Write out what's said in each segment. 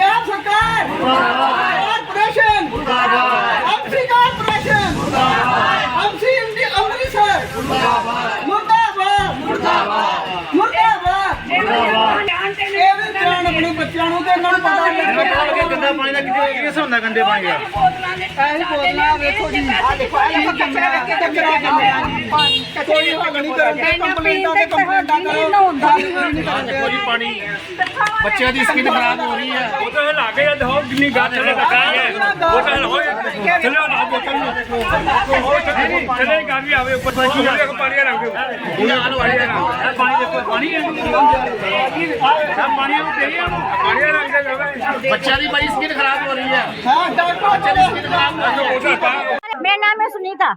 ਪੰਜਾਬ ਸਰਕਾਰ! ਮੁਰਦਾਬਾਦ! ਕਾਰਪੋਰੇਸ਼ਨ ਮੁਰਦਾਬਾਦ! ਅੰਮ੍ਰਿਤਸਰ ਕਾਰਪੋਰੇਸ਼ਨ ਮੁਰਦਾਬਾਦ! ਅੰਮ੍ਰਿਤਸਰ ਇੰਡੀ ਅੰਮ੍ਰਿਤਸਰ ਮੁਰਦਾਬਾਦ! ਮੁਰਦਾਬਾਦ! ਮੁਰਦਾਬਾਦ! ਮੁਰਦਾਬਾਦ! ਇਹ ਵੀ ਆਪਣੇ ਬੱਚਿਆਂ ਨੂੰ ਤੇ ਇਹਨਾਂ ਨੂੰ ਪਤਾ ਲੱਗੇ ਗੰਦਾ ਪਾਣੀ ਦਾ ਕਿਤੇ ਕਿਸ ਹੁੰਦਾ ਗੰਦੇ ਪਾਣੀ ਦਾ ਇਹ ਬੋਲਣਾ ਵੇਖੋ ਜੀ। ਆ ਦੇਖੋ ਇਹ ਕਚਰਾ ਵੇਖ ਕੇ ਕਚਰਾ ਕਹਿੰਦੇ ਆ ਕੋਈ ਹੱਲ ਨਹੀਂ ਕਰਦੇ ਕੰਪਲੇਂਟਾਂ ਤੇ ਕੰਪਲੇਂਟਾਂ ਕਰੋ ਹੱਲ ਕੋਈ ਨਹੀਂ ਕਰਦੇ ਕੋਈ ਪਾਣੀ ਬੱਚਿਆਂ ਦੀ ਸਕਿਨ ਖਰਾਬ ਹੋ ਰਹੀ ਹੈ ਉਹ ਤਾਂ ਲਾ ਕੇ ਜਾਂ ਹੋ ਕਿੰਨੀ ਗੱਠ ਥੱਲੇ ਲੱਗਾ ਹੈ ਉਹ ਤਾਂ ਹੋਏ ਥੱਲੇ ਲਾ ਬੋਤਲ ਨੂੰ ਉਹ ਥੱਲੇ ਗਾ ਵੀ ਆਵੇ ਉੱਪਰ ਪਾਣੀ ਰੱਖ ਪਾਣੀ ਰੱਖ ਦਿਓ ਇਹ ਹਾਲ ਹੋਇਆ ਹੈ ਪਾਣੀ ਦੇਖੋ ਪਾਣੀ ਹੈ ਸਭ ਪਾਣੀ ਨੂੰ ਦੇਈਏ ਉਹਨੂੰ ਪਾਣੀ ਰੱਖ ਦੇ ਜਾਵੇ ਬੱਚਿਆਂ ਦੀ ਬਾਈ ਸਕਿਨ ਖਰਾਬ ਹੋ ਰਹੀ ਹੈ ਹਾਂ ਡਾਕਟਰ ਬੱਚਿਆਂ ਦੀ ਸਕਿਨ ਖਰਾਬ ਹੋ ਰਹੀ ਹੈ ਉਹਦਾ ਪਾ ਮੇਰਾ ਨਾਮ ਹੈ ਸੁਨੀਤਾ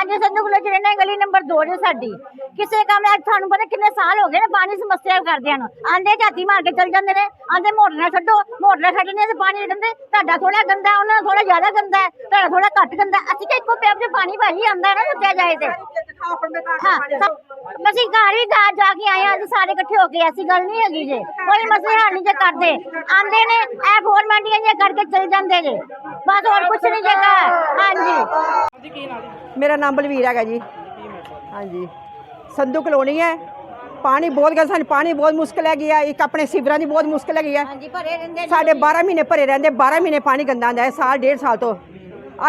ਅੱਜ ਸੰਧੂ ਕੋਲ ਰਹਿਣਾ, ਗਲੀ ਨੰਬਰ 2 ਜੇ ਸਾਡੀ। ਕਿਸੇ ਕੰਮ ਅੱਜ ਤੁਹਾਨੂੰ ਪਤਾ ਕਿੰਨੇ ਸਾਲ ਹੋ ਗਏ ਨੇ, ਪਾਣੀ ਸਮੱਸਿਆ ਕਰਦਿਆਂ ਨੂੰ। ਆਂਦੇ ਝਾਤੀ ਮਾਰ ਕੇ ਚਲ ਜਾਂਦੇ ਨੇ, ਆਂਦੇ ਮੋਟਰ ਛੱਡੋ, ਮੋਟਰ ਛੱਡਣੇ ਤੇ ਪਾਣੀ ਦਿੰਦੇ। ਤੁਹਾਡਾ ਥੋੜਾ ਗੰਦਾ, ਉਹਨਾਂ ਦਾ ਥੋੜਾ ਜ਼ਿਆਦਾ ਗੰਦਾ ਹੈ, ਤੁਹਾਡਾ ਥੋੜਾ ਘੱਟ ਗੰਦਾ ਅਸੀਂ ਕਿ ਇੱਕੋ ਪੈਪ 'ਚ ਪਾਣੀ ਭਾਜੀ ਆਂਦਾ ਨਾ ਰੁਕਿਆ ਜਾਏ ਤੇ। ਹਾਂ ਅਸੀਂ ਘਰ ਵੀ ਜਾ ਜਾ ਕੇ ਆਏ ਅੱਜ ਸਾਰੇ ਇਕੱਠੇ ਹੋ ਕੇ, ਐਸੀ ਗੱਲ ਨਹੀਂ ਹੈਗੀ ਜੇ। ਕੋਈ ਮਸਲੇ ਹੱਲ ਨਹੀਂ ਜੇ ਕਰਦੇ। ਆਂਦੇ ਨੇ, ਇਹ ਫੋਰਮੈਂਟੀਆਂ ਜੇ ਕਰਕੇ ਚਲ ਜਾਂਦੇ ਜੇ। ਬਸ ਹੋਰ ਕੁਝ ਨਹੀਂ ਜੇਗਾ ਹਾਂਜੀ। ਮੇਰਾ ਨਾਮ ਬਲਵੀਰ ਹੈਗਾ ਜੀ। ਹਾਂਜੀ। ਸੰਧੂ ਕਲੋਨੀ ਹੈ। ਪਾਣੀ ਬਹੁਤ ਗਿਆ ਸਾਨੂੰ ਪਾਣੀ ਬਹੁਤ ਮੁਸ਼ਕਲ ਹੈਗੀ ਹੈ ਇੱਕ ਆਪਣੇ ਸਿਵਰਾਂ ਦੀ ਬਹੁਤ ਮੁਸ਼ਕਲ ਹੈਗੀ ਹੈ ਹਾਂਜੀ ਭਰੇ ਰਹਿੰਦੇ ਨੇ। ਸਾਡੇ 12 ਮਹੀਨੇ ਭਰੇ ਰਹਿੰਦੇ 12 ਮਹੀਨੇ ਪਾਣੀ ਗੰਦਾ ਆਉਂਦਾ ਹੈ ਸਾਲ ਡੇਢ ਸਾਲ ਤੋਂ।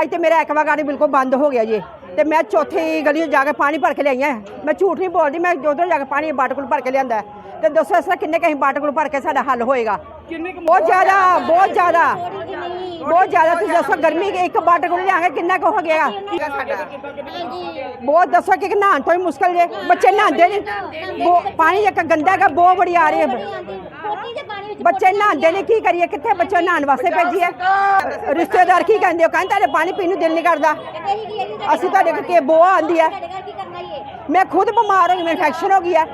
ਅੱਜ ਤੇ ਮੇਰਾ ਐਕਵਾਗਾਰਡ ਬਿਲਕੁਲ ਬੰਦ ਹੋ ਗਿਆ ਜੀ। ਤੇ ਮੈਂ ਚੌਥੀ ਗਲੀ 'ਚ ਜਾ ਕੇ ਪਾਣੀ ਭਰ ਕੇ ਲਿਆਈ ਹਾਂ। ਮੈਂ ਝੂਠ ਨਹੀਂ ਬੋਲਦੀ ਮੈਂ ਉਧਰ ਜਾ ਕੇ ਪਾਣੀ ਬਾਟਕੁਲ ਭਰ ਕੇ ਲਿਆਂਦਾ ਹੈ। ਤੇ ਦੱਸੋ ਇਸ ਤਰ੍ਹਾਂ ਕਿੰਨੇ ਕਹੀਂ ਬਾਟਕੁਲ ਭਰ ਕੇ ਸਾਡਾ ਹੱਲ ਹੋਏਗਾ? ਬਹੁਤ ਜ਼ਿਆਦਾ ਬਹੁਤ ਜ਼ਿਆਦਾ। ਬਹੁਤ ਜ਼ਿਆਦਾ ਤੁਸੀਂ ਦੱਸੋ, ਗਰਮੀ ਕੇ ਇੱਕ ਬਾਟਕੁਲ ਲਿਆਂਗੇ ਕਿੰਨਾ ਕੁ ਹੋ ਗਿਆ? ਬਹੁਤ ਦੱਸੋ ਕਿ ਨਹਾਉਣ ਤੋਂ ਹੀ ਮੁਸ਼ਕਲ ਜੇ, ਬੱਚੇ ਨਹਾਉਂਦੇ ਨੇ ਪਾਣੀ ਇੱਕ ਗੰਦਾ ਹੈਗਾ, ਬਹੁਤ ਬੜੀ ਆ ਰਹੀ ਹੈ। ਬੱਚੇ ਨਹਾਉਂਦੇ ਨੇ ਕੀ ਕਰੀਏ, ਕਿੱਥੇ ਬੱਚੇ ਨਹਾਉਣ ਵਾਸਤੇ ਭੇਜੀਏ? ਰਿਸ਼ਤੇਦਾਰ ਕੀ ਕਹਿੰਦੇ ਹੋ? ਕਹਿੰਦੇ ਤੁਹਾਡੇ ਪਾਣੀ ਪੀਣ ਨੂੰ ਦਿਲ ਨਹੀਂ ਕਰਦਾ। ਅਸੀਂ ਤੁਹਾਡੇ ਕੋਲ ਬੋਆ ਆਂਦੀ ਹੈ। ਮੈਂ ਖੁਦ ਬਿਮਾਰ ਹੋ ਗਈ ਮੈਨੂੰ ਇਨਫੈਕਸ਼ਨ ਹੋ ਗਈ ਹੈ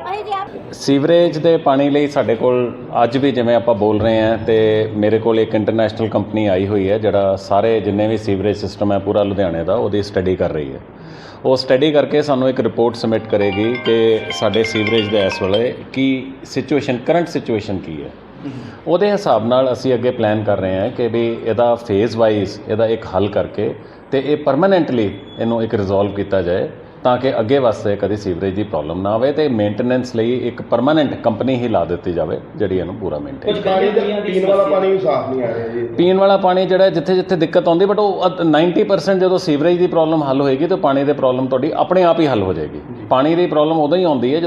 ਸੀਵਰੇਜ ਦੇ ਪਾਣੀ ਲਈ ਸਾਡੇ ਕੋਲ ਅੱਜ ਵੀ ਜਿਵੇਂ ਆਪਾਂ ਬੋਲ ਰਹੇ ਹਾਂ ਤੇ ਮੇਰੇ ਕੋਲ ਇੱਕ ਇੰਟਰਨੈਸ਼ਨਲ ਕੰਪਨੀ ਆਈ ਹੋਈ ਹੈ ਜਿਹੜਾ ਸਾਰੇ ਜਿੰਨੇ ਵੀ ਸੀਵਰੇਜ ਸਿਸਟਮ ਹੈ ਪੂਰਾ ਲੁਧਿਆਣੇ ਦਾ ਉਹਦੀ ਸਟੱਡੀ ਕਰ ਰਹੀ ਹੈ। ਉਹ ਸਟੱਡੀ ਕਰਕੇ ਸਾਨੂੰ ਇੱਕ ਰਿਪੋਰਟ ਸਬਮਿਟ ਕਰੇਗੀ ਕਿ ਸਾਡੇ ਸੀਵਰੇਜ ਦੇ ਇਸ ਵੇਲੇ ਕੀ ਸਿਚੁਏਸ਼ਨ ਕਰੰਟ ਸਿਚੁਏਸ਼ਨ ਕੀ ਹੈ। ਉਹਦੇ ਹਿਸਾਬ ਨਾਲ ਅਸੀਂ ਅੱਗੇ ਪਲਾਨ ਕਰ ਰਹੇ ਹਾਂ ਕਿ ਵੀ ਇਹਦਾ ਫੇਜ਼ ਵਾਈਜ਼ ਇਹਦਾ ਇੱਕ ਹੱਲ ਕਰਕੇ ਤੇ ਇਹ ਪਰਮਨੈਂਟਲੀ ਇਹਨੂੰ ਇੱਕ ਰਿਜ਼ੋਲਵ ਕੀਤਾ ਜਾਏ। ਤਾਂ ਕਿ ਅੱਗੇ ਵਾਸਤੇ ਕਦੀ ਸੀਵਰੇਜ ਦੀ ਪ੍ਰੋਬਲਮ ਨਾ ਆਵੇ ਤੇ ਮੇਨਟੇਨੈਂਸ ਲਈ ਇੱਕ ਪਰਮਨੈਂਟ ਕੰਪਨੀ ਹੀ ਲਾ ਦਿੱਤੀ ਜਾਵੇ ਜਿਹੜੀ ਇਹਨੂੰ ਪੂਰਾ ਮੇਨਟੇਨ ਕੁਝ ਪਾਣੀ ਦਾ ਪੀਣ ਵਾਲਾ ਪਾਣੀ ਵੀ ਸਾਫ਼ ਨਹੀਂ ਆ ਰਿਹਾ ਜੀ। ਪੀਣ ਵਾਲਾ ਪਾਣੀ ਜਿਹੜਾ ਜਿੱਥੇ ਜਿੱਥੇ ਦਿੱਕਤ ਆਉਂਦੀ ਬਟ ਉਹ ਅੱਧ- 90% ਜਦੋਂ ਸੀਵਰੇਜ ਦੀ ਪ੍ਰੋਬਲਮ ਹੱਲ ਹੋਏਗੀ ਤਾਂ ਪਾਣੀ ਦੀ ਪ੍ਰੋਬਲਮ ਤੁਹਾਡੀ ਆਪਣੇ ਆਪ ਹੀ ਹੱਲ ਹੋ ਜਾਏਗੀ। ਪਾਣੀ ਦੀ ਪ੍ਰੋਬਲਮ ਉਦੋਂ ਹੀ ਆਉਂਦੀ ਹੈ ਜਦੋਂ